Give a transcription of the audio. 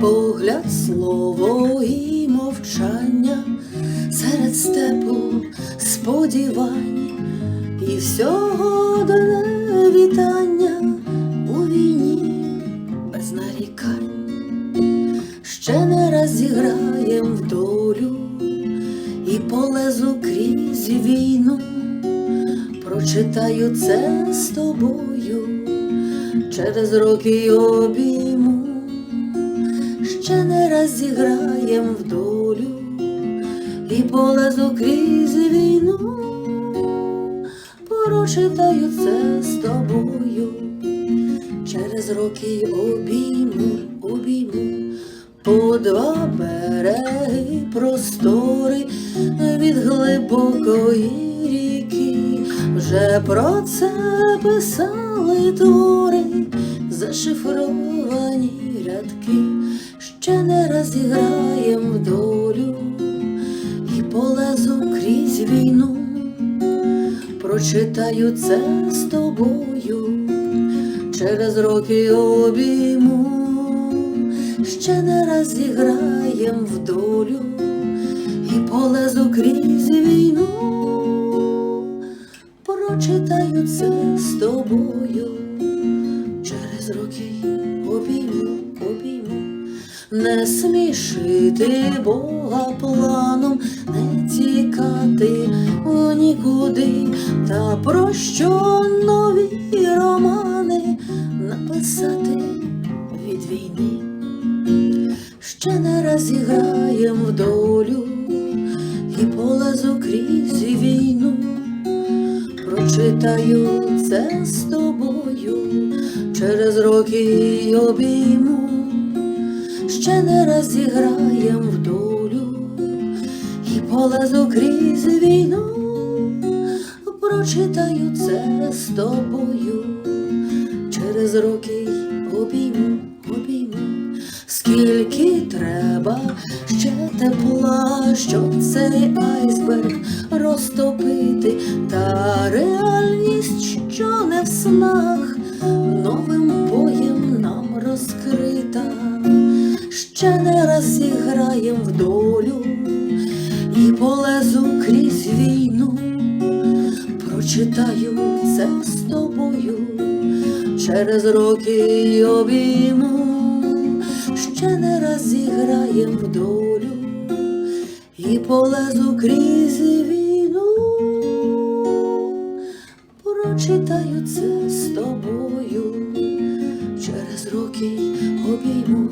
погляд, слово і мовчання серед степу сподівань і всього одне вітання у війні без нарікань. Ще не раз зіграєм в долю і полезу крізь війну. Прочитаю це з тобою через роки обійму. Ще не раз зіграєм в долю і полезу крізь війну. Прочитаю це з тобою через роки обійму, обійму. По два береги простори від глибокої ріки, вже про це писали твори, зашифровані рядки, ще не раз зіграєм в долю і полезу крізь війну, прочитаю це з тобою через роки обійму. Ще не раз зіграєм в долю і полезу крізь війну, прочитаю це з тобою, через роки обійму, обійму, не смішити Бога планом, не тікати в нікуди, та про що нові романи написати від війни? Ще не раз зіграєм в долю і полезу крізь війну, прочитаю це з тобою через роки й обійму, ще не раз в долю. І полезу крізь війну, прочитаю це з тобою. Через роки обійму, обійму. Скільки треба ще тепла, щоб цей айсберг розтопити, та реальність, що не в снах, новим боєм нам розкрита, ще не раз зіграєм в долю і полезу крізь війну, прочитаю це з тобою через роки й обійму. Ще не раз зіграєм в долю і полезу крізь війну, прочитаю це з тобою через роки й обійму.